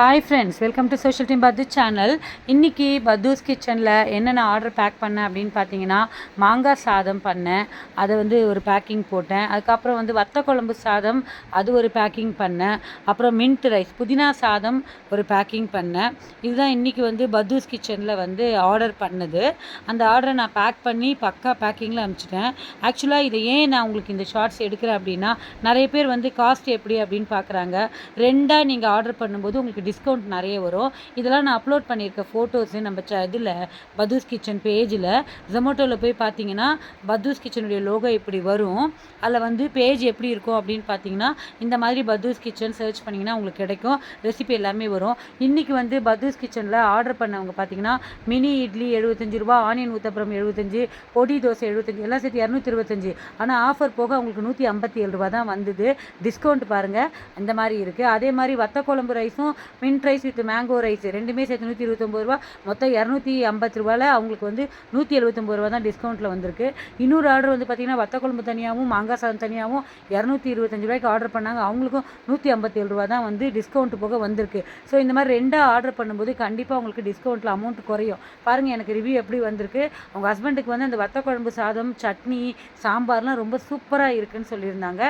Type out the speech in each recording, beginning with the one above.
Hi friends welcome to social team பத்து channel இன்றைக்கி பத்தூஸ் கிச்சனில் என்னென்ன ஆர்டர் பேக் பண்ணேன் அப்படின்னு பார்த்தீங்கன்னா மாங்காய் சாதம் பண்ணேன் அதை வந்து ஒரு பேக்கிங் போட்டேன். அதுக்கப்புறம் வந்து வத்த குழம்பு சாதம் அது ஒரு பேக்கிங் பண்ணேன். அப்புறம் மின்ட் ரைஸ் புதினா சாதம் ஒரு பேக்கிங் பண்ணேன். இதுதான் இன்றைக்கி வந்து பத்தூஸ் கிச்சனில் வந்து ஆர்டர் பண்ணது. அந்த ஆர்டரை நான் பேக் பண்ணி பக்கா பேக்கிங்கில் அனுப்பிச்சிட்டேன். ஆக்சுவலாக இதை ஏன் நான் உங்களுக்கு இந்த ஷார்ட்ஸ் எடுக்கிறேன் அப்படின்னா நிறைய பேர் வந்து காஸ்ட் எப்படி அப்படின்னு பார்க்குறாங்க. ரெண்டாக நீங்கள் ஆர்டர் பண்ணும்போது உங்களுக்கு டிஸ்கவுண்ட் நிறைய வரும். இதெல்லாம் நான் அப்லோட் பண்ணியிருக்க ஃபோட்டோஸு நம்ம ச இதில் பதூஸ் கிச்சன் பேஜில் ஜொமேட்டோவில் போய் பார்த்தீங்கன்னா பதூஸ் கிச்சனுடைய லோகோ இப்படி வரும். அதில் வந்து பேஜ் எப்படி இருக்கும் அப்படின்னு பார்த்தீங்கன்னா இந்த மாதிரி பதூஸ் கிச்சன் சர்ச் பண்ணிங்கன்னா உங்களுக்கு கிடைக்கும். ரெசிபி எல்லாமே வரும். இன்றைக்கி வந்து பதூஸ் கிச்சனில் ஆர்டர் பண்ணவங்க பார்த்தீங்கன்னா மினி இட்லி எழுபத்தஞ்சு ரூபா ஆனியன் ஊத்தப்புறம் எழுபத்தஞ்சு பொடி தோசை எழுபத்தஞ்சு எல்லாம் சேர்த்து இரநூத்தி இருபத்தஞ்சு ஆனால் ஆஃபர் போக உங்களுக்கு நூற்றி ஐம்பத்தி ஏழு ரூபா தான் வந்தது. டிஸ்கவுண்ட் பாருங்கள் இந்த மாதிரி இருக்குது அதே மாதிரி வத்த குழம்பு ரைஸும் mint rice with mango rice ரெண்டுமே சேர்த்து நூற்றி இருபத்தொம்பது ரூபா மொத்தம் இரநூத்தி ஐம்பது ரூபாயில் அவங்களுக்கு வந்து நூற்றி எழுபத்தொம்பது ரூபா தான் டிஸ்கவுண்ட்டில் வந்திருக்கு. இன்னொரு ஆர்டர் வந்து பார்த்திங்கன்னா வத்த குழம்பு தனியாகவும் மாங்காய் சாதம் தனியாகவும் இரநூத்தி இருபத்தஞ்சு ரூபாய்க்கு ஆர்டர் பண்ணாங்க. அவங்களுக்கும் நூற்றி ஐம்பத்தேழு ரூபா தான் வந்து டிஸ்கவுண்ட் போக வந்திருக்கு. ஸோ இந்த மாதிரி ரெண்டாக ஆர்டர் பண்ணும்போது கண்டிப்பாக உங்களுக்கு டிஸ்கவுண்ட்டில் அமௌண்ட் குறையும். பாருங்கள் எனக்கு ரிவ்யூ எப்படி வந்திருக்கு. அவங்க ஹஸ்பண்டுக்கு வந்து அந்த வத்த குழம்பு சாதம் சட்னி சாம்பார்லாம் ரொம்ப சூப்பராக இருக்குன்னு சொல்லியிருந்தாங்க.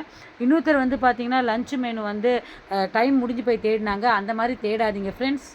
இன்னொருத்தர் வந்து பார்த்திங்கன்னா லஞ்ச் மெனு வந்து டைம் முடிஞ்சு போய் தேடினாங்க. அந்த மாதிரி தேடாதீங்க ஃப்ரெண்ட்ஸ்